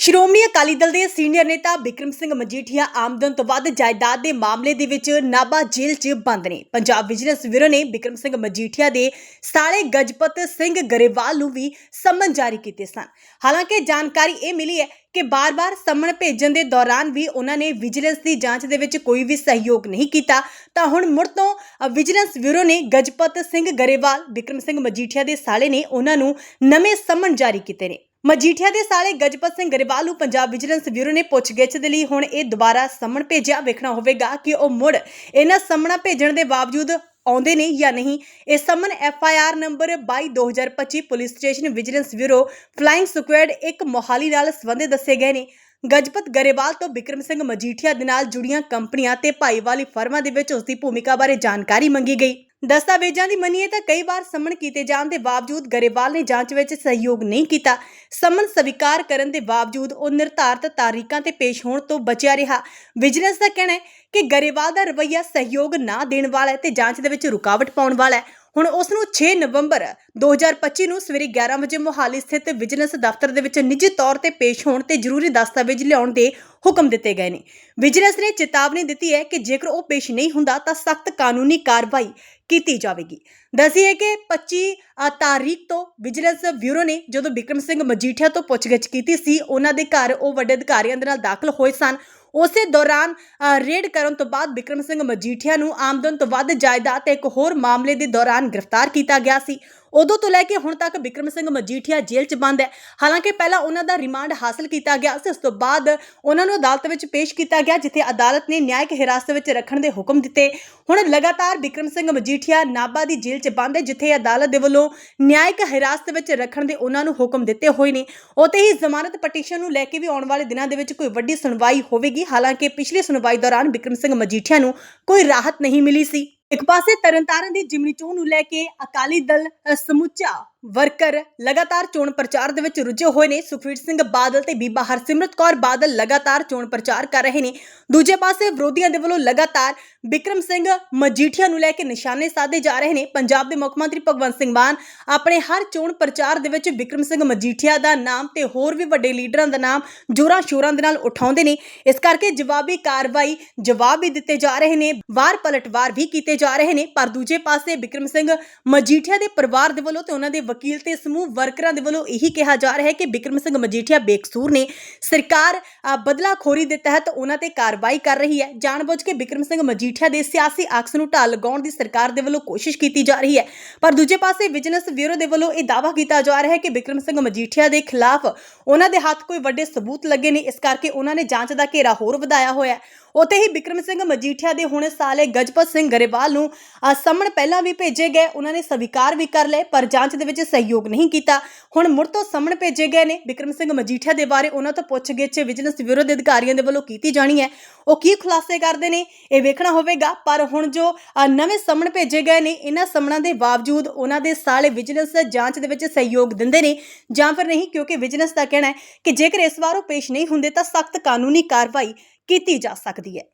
ਸ਼੍ਰੋਮਣੀ ਅਕਾਲੀ ਦਲ ਦੇ ਸੀਨੀਅਰ ਨੇਤਾ ਬਿਕਰਮ ਸਿੰਘ ਮਜੀਠੀਆ ਆਮਦਨ ਤੋਂ ਵੱਧ ਜਾਇਦਾਦ ਦੇ ਮਾਮਲੇ ਦੇ ਵਿੱਚ ਨਾਭਾ ਜੇਲ੍ਹ 'ਚ ਬੰਦ ਨੇ। ਪੰਜਾਬ ਵਿਜੀਲੈਂਸ ਬਿਊਰੋ ਨੇ ਬਿਕਰਮ ਸਿੰਘ ਮਜੀਠੀਆ ਦੇ ਸਾਲੇ ਗਜਪਤ ਸਿੰਘ ਗਰੇਵਾਲ ਨੂੰ ਵੀ ਸਮਨ ਜਾਰੀ ਕੀਤੇ ਸਨ। ਹਾਲਾਂਕਿ ਜਾਣਕਾਰੀ ਇਹ ਮਿਲੀ ਹੈ ਕਿ ਬਾਰ-ਬਾਰ ਸੰਮਨ ਭੇਜਣ ਦੇ ਦੌਰਾਨ ਵੀ ਉਹਨਾਂ ਨੇ ਵਿਜੀਲੈਂਸ ਦੀ ਜਾਂਚ ਦੇ ਵਿੱਚ ਕੋਈ ਵੀ ਸਹਿਯੋਗ ਨਹੀਂ ਕੀਤਾ, ਤਾਂ ਹੁਣ ਮੁੜ ਤੋਂ ਵਿਜੀਲੈਂਸ ਬਿਊਰੋ ਨੇ ਗਜਪਤ ਸਿੰਘ ਗਰੇਵਾਲ, ਬਿਕਰਮ ਸਿੰਘ ਮਜੀਠੀਆ ਦੇ ਸਾਲੇ ਨੇ ਉਹਨਾਂ ਨੂੰ ਨਵੇਂ ਸੰਮਨ ਜਾਰੀ ਕੀਤੇ ਨੇ। ਮਜੀਠੀਆ ਦੇ ਸਾਲੇ ਗਜਪਤ ਸਿੰਘ ਗਰੇਵਾਲ ਨੂੰ ਪੰਜਾਬ ਵਿਜੀਲੈਂਸ ਬਿਊਰੋ ਨੇ ਪੁੱਛਗਿੱਛ ਦੇ ਲਈ ਹੁਣ ਇਹ ਦੁਬਾਰਾ ਸਮਣ ਭੇਜਿਆ। ਵੇਖਣਾ ਹੋਵੇਗਾ ਕਿ ਉਹ ਮੁੜ ਇਹਨਾਂ ਸਮਣਾ ਭੇਜਣ ਦੇ ਬਾਵਜੂਦ ਆਉਂਦੇ ਨੇ ਜਾਂ ਨਹੀਂ। ਇਹ summon F I R number 22 2025 police station vigilance bureau flying squad ਇੱਕ ਮੋਹਾਲੀ ਨਾਲ ਸੰਬੰਧਿਤ ਦੱਸੇ ਗਏ ਨੇ। ਗਜਪਤ ਗਰੇਵਾਲ ਤੋਂ ਬਿਕਰਮ ਸਿੰਘ ਮਜੀਠੀਆ ਦੇ ਨਾਲ ਜੁੜੀਆਂ ਕੰਪਨੀਆਂ ਤੇ ਭਾਈਵਾਲੀ ਫਰਮਾਂ ਦੇ ਵਿੱਚ ਉਸ ਦੀ ਭੂਮਿਕਾ ਬਾਰੇ ਜਾਣਕਾਰੀ ਮੰਗੀ ਗਈ। ਦਸਤਾਵੇਜ਼ਾਂ ਦੀ ਮੰਨੀਏ ਤਾਂ ਕਈ ਵਾਰ ਸਮਨ ਕੀਤੇ ਜਾਣ ਦੇ ਬਾਵਜੂਦ ਗਰੇਵਾਲ ਨੇ ਜਾਂਚ ਵਿੱਚ ਸਹਿਯੋਗ ਨਹੀਂ ਕੀਤਾ। ਸਮਨ ਸਵੀਕਾਰ ਕਰਨ ਦੇ ਬਾਵਜੂਦ ਉਹ ਨਿਰਧਾਰਤ ਤਾਰੀਖਾਂ ਤੇ ਪੇਸ਼ ਹੋਣ ਤੋਂ ਬਚਿਆ ਰਿਹਾ। ਵਿਜੀਲੈਂਸ ਦਾ ਕਹਿਣਾ ਹੈ ਕਿ ਗਰੇਵਾਲ ਦਾ ਰਵੱਈਆ ਸਹਿਯੋਗ ਨਾ ਦੇਣ ਵਾਲਾ ਹੈ ਤੇ ਜਾਂਚ ਦੇ ਵਿੱਚ ਰੁਕਾਵਟ ਪਾਉਣ ਵਾਲਾ ਹੈ। ਹੁਣ ਉਸ ਨੂੰ 6 ਨਵੰਬਰ 2025 ਨੂੰ ਸਵੇਰੇ 11 ਵਜੇ ਮੋਹਾਲੀ ਸਥਿਤ ਵਿਜੀਲੈਂਸ ਦਫ਼ਤਰ ਦੇ ਵਿੱਚ ਨਿੱਜੀ ਤੌਰ ਤੇ ਪੇਸ਼ ਹੋਣ ਤੇ ਜ਼ਰੂਰੀ ਦਸਤਾਵੇਜ਼ ਲਿਆਉਣ ਦੇ ਹੁਕਮ ਦਿੱਤੇ ਗਏ ਨੇ। ਵਿਜੀਲੈਂਸ ਨੇ ਚੇਤਾਵਨੀ ਦਿੱਤੀ ਹੈ ਕਿ ਜੇਕਰ ਉਹ ਪੇਸ਼ ਨਹੀਂ ਹੁੰਦਾ ਤਾਂ ਸਖਤ ਕਾਨੂੰਨੀ ਕਾਰਵਾਈ ਕੀਤੀ ਜਾਵੇਗੀ। ਦੱਸੀਏ ਕਿ 25 ਤਾਰੀਖ ਤੋਂ ਵਿਜੀਲੈਂਸ ਬਿਊਰੋ ਨੇ ਜਦੋਂ ਬਿਕਰਮ ਸਿੰਘ ਮਜੀਠੀਆ ਤੋਂ ਪੁੱਛਗਿੱਛ ਕੀਤੀ ਸੀ, ਉਹਨਾਂ ਦੇ ਘਰ ਉਹ ਵੱਡੇ ਅਧਿਕਾਰੀਆਂ ਦੇ ਨਾਲ ਦਾਖਲ ਹੋਏ ਸਨ। ਉਸੇ ਦੌਰਾਨ ਰੇਡ ਕਰਨ ਤੋਂ ਬਾਅਦ ਬਿਕਰਮ ਸਿੰਘ ਮਜੀਠੀਆ ਨੂੰ ਆਮਦਨ ਤੋਂ ਵੱਧ ਜਾਇਦਾਦ ਤੇ ਇੱਕ ਹੋਰ ਮਾਮਲੇ ਦੇ ਦੌਰਾਨ ਗ੍ਰਿਫਤਾਰ ਕੀਤਾ ਗਿਆ ਸੀ। ਉਦੋਂ ਤੋਂ ਲੈ ਕੇ ਹੁਣ ਤੱਕ ਬਿਕਰਮ ਸਿੰਘ ਮਜੀਠੀਆ ਜੇਲ੍ਹ 'ਚ ਬੰਦ ਹੈ। ਹਾਲਾਂਕਿ ਪਹਿਲਾਂ ਉਹਨਾਂ ਦਾ ਰਿਮਾਂਡ ਹਾਸਲ ਕੀਤਾ ਗਿਆ ਸੀ, ਉਸ ਤੋਂ ਬਾਅਦ ਉਹਨਾਂ ਨੂੰ ਅਦਾਲਤ ਵਿੱਚ ਪੇਸ਼ ਕੀਤਾ ਗਿਆ, ਜਿੱਥੇ ਅਦਾਲਤ ਨੇ ਨਿਆਇਕ ਹਿਰਾਸਤ ਵਿੱਚ ਰੱਖਣ ਦੇ ਹੁਕਮ ਦਿੱਤੇ। ਹੁਣ ਲਗਾਤਾਰ ਬਿਕਰਮ ਸਿੰਘ ਮਜੀਠੀਆ ਨਾਭਾ ਦੀ ਜੇਲ੍ਹ 'ਚ ਬੰਦ ਹੈ, ਜਿੱਥੇ ਅਦਾਲਤ ਦੇ ਵੱਲੋਂ ਨਿਆਇਕ ਹਿਰਾਸਤ ਵਿੱਚ ਰੱਖਣ ਦੇ ਉਹਨਾਂ ਨੂੰ ਹੁਕਮ ਦਿੱਤੇ ਹੋਏ ਨੇ। ਉਤੇ ਹੀ ਜ਼ਮਾਨਤ ਪਟੀਸ਼ਨ ਨੂੰ ਲੈ ਕੇ ਵੀ ਆਉਣ ਵਾਲੇ ਦਿਨਾਂ ਦੇ ਵਿੱਚ ਕੋਈ ਵੱਡੀ ਸੁਣਵਾਈ ਹੋਵੇਗੀ। ਹਾਲਾਂਕਿ ਪਿਛਲੀ ਸੁਣਵਾਈ ਦੌਰਾਨ ਬਿਕਰਮ ਸਿੰਘ ਮਜੀਠੀਆ ਨੂੰ ਕੋਈ ਰਾਹਤ ਨਹੀਂ ਮਿਲੀ ਸੀ। ਇੱਕ ਪਾਸੇ ਤਰਨਤਾਰਨ ਦੀ ਜਿਮਨੀ ਚੋਣ ਨੂੰ ਲੈ ਕੇ ਅਕਾਲੀ ਦਲ ਸਮੁੱਚਾ ਵਰਕਰ ਲਗਾਤਾਰ ਚੋਣ ਪ੍ਰਚਾਰ ਦੇ ਵਿੱਚ ਰੁੱਝੇ ਹੋਏ ਨੇ। ਸੁਖਵੀਰ ਸਿੰਘ ਬਾਦਲ ਤੇ ਬੀਬਾ ਹਰਸਿਮਰਤ ਕੌਰ ਬਾਦਲ ਲਗਾਤਾਰ ਚੋਣ ਪ੍ਰਚਾਰ ਕਰ ਰਹੇ ਨੇ। ਦੂਜੇ ਪਾਸੇ ਵਿਰੋਧੀਆਂ ਦੇ ਵੱਲੋਂ ਲਗਾਤਾਰ ਬਿਕਰਮ ਸਿੰਘ ਮਜੀਠੀਆ ਨੂੰ ਲੈ ਕੇ ਨਿਸ਼ਾਨੇ ਸਾਧੇ ਜਾ ਰਹੇ ਨੇ। ਪੰਜਾਬ ਦੇ ਮੁੱਖ ਮੰਤਰੀ ਭਗਵੰਤ ਸਿੰਘ ਮਾਨ ਆਪਣੇ ਹਰ ਚੋਣ ਪ੍ਰਚਾਰ ਦੇ ਵਿੱਚ ਬਿਕਰਮ ਸਿੰਘ ਮਜੀਠੀਆ ਦਾ ਨਾਮ ਤੇ ਹੋਰ ਵੀ ਵੱਡੇ ਲੀਡਰਾਂ ਦਾ ਨਾਮ ਜੋਰਾਂ ਸ਼ੋਰਾਂ ਦੇ ਨਾਲ ਉਠਾਉਂਦੇ ਨੇ। ਇਸ ਕਰਕੇ ਜਵਾਬੀ ਕਾਰਵਾਈ ਜਵਾਬ ਵੀ ਦਿੱਤੇ ਜਾ ਰਹੇ ਨੇ। ਵਾਰ ਪਲਟਵਾਰ ਵੀ ਕੀਤੇ ਜਾ ਰਹੇ ਨੇ। ਪਰ ਦੂਜੇ ਪਾਸੇ ਬਿਕਰਮ ਸਿੰਘ ਮਜੀਠੀਆ ਦੇ ਪਰਿਵਾਰ ਦੇ ਵੱਲੋਂ ਤੇ ਉਹਨਾਂ ਦੇ ਵਕੀਲ ਤੇ ਸਮੂਹ ਵਰਕਰਾਂ ਦੇ ਵੱਲੋਂ ਇਹੀ ਕਿਹਾ ਜਾ ਰਿਹਾ ਹੈ ਕਿ ਬਿਕਰਮ ਸਿੰਘ ਮਜੀਠੀਆ ਬੇਕਸੂਰ ਨੇ ਸਰਕਾਰ ਅ, ਬਦਲਾਖੋਰੀ ਦੇ ਤਹਿਤ ਉਹਨਾਂ ਤੇ ਕਾਰਵਾਈ ਕਰ ਰਹੀ ਹੈ। ਜਾਣਬੁੱਝ ਕੇ ਬਿਕਰਮ ਸਿੰਘ ਮਜੀਠੀਆ ਦੇ ਸਿਆਸੀ ਅਕਸ ਨੂੰ ਢਾਲ ਲਗਾਉਣ ਦੀ ਸਰਕਾਰ ਦੇ ਵੱਲੋਂ ਕੋਸ਼ਿਸ਼ ਕੀਤੀ ਜਾ ਰਹੀ ਹੈ। ਪਰ ਦੂਜੇ ਪਾਸੇ ਵਿਜੀਲੈਂਸ ਬਿਊਰੋ ਦੇ ਵੱਲੋਂ ਇਹ ਦਾਅਵਾ ਕੀਤਾ ਜਾ ਰਿਹਾ ਹੈ ਕਿ ਬਿਕਰਮ ਸਿੰਘ ਮਜੀਠੀਆ ਦੇ ਖਿਲਾਫ ਉਹਨਾਂ ਦੇ ਹੱਥ ਕੋਈ ਵੱਡੇ ਸਬੂਤ ਲੱਗੇ ਨੇ ਇਸ ਕਰਕੇ ਉਹਨਾਂ ਨੇ ਜਾਂਚ ਦਾ ਘੇਰਾ ਹੋਰ ਵਧਾਇਆ ਹੋਇਆ ਹੈ। ਉਤੇ ਹੀ ਬਿਕਰਮ ਸਿੰਘ ਮਜੀਠੀਆ ਦੇ ਹੁਣ ਸਾਲੇ ਗਜਪਤ ਸਿੰਘ ਗਰੇਵਾਲ ਨੂੰ ਅ, ਪਹਿਲਾਂ ਵੀ ਭੇਜੇ ਗਏ ਉਹਨਾਂ ਨੇ ਸਵੀਕਾਰ ਵੀ ਕਰ ਲਏ ਪਰ ਜਾਂਚ ਦੇ ਵਿੱਚ ਸਹਿਯੋਗ ਨਹੀਂ ਕੀਤਾ। ਹੁਣ ਮੁੜ ਤੋਂ ਸੰਮਣ ਭੇਜੇ ਗਏ ਨੇ ਬਿਕਰਮ ਸਿੰਘ ਮਜੀਠੀਆ ਦੇ ਬਾਰੇ ਉਹਨਾਂ ਤੋਂ ਪੁੱਛਗਿੱਛ ਵਿਜੀਲੈਂਸ ਬਿਊਰੋ ਦੇ ਅਧਿਕਾਰੀਆਂ ਦੇ ਵੱਲੋਂ ਕੀਤੀ ਜਾਣੀ ਹੈ। ਉਹ ਕੀ ਖੁਲਾਸੇ ਕਰਦੇ ਨੇ ਇਹ ਵੇਖਣਾ ਹੋਵੇਗਾ ਪਰ ਹੁਣ ਜੋ ਨਵੇਂ ਸੰਮਣ ਭੇਜੇ ਗਏ ਨੇ ਇਹਨਾਂ ਸੰਮਣਾਂ ਦੇ ਬਾਵਜੂਦ ਬਾਵਜੂਦ ਉਹਨਾਂ ਦੇ ਸਾਲੇ ਵਿਜੀਲੈਂਸ ਜਾਂਚ ਦੇ ਵਿੱਚ ਸਹਿਯੋਗ ਦਿੰਦੇ ਨੇ ਜਾਂ ਫਿਰ ਨਹੀਂ, ਕਿਉਂਕਿ ਵਿਜੀਲੈਂਸ ਦਾ ਕਹਿਣਾ ਹੈ ਕਿ ਜੇਕਰ ਇਸ ਵਾਰ ਉਹ ਪੇਸ਼ ਨਹੀਂ ਹੁੰਦੇ ਤਾਂ ਸਖਤ ਕਾਨੂੰਨੀ ਕਾਰਵਾਈ ਕੀਤੀ ਜਾ ਸਕਦੀ ਹੈ।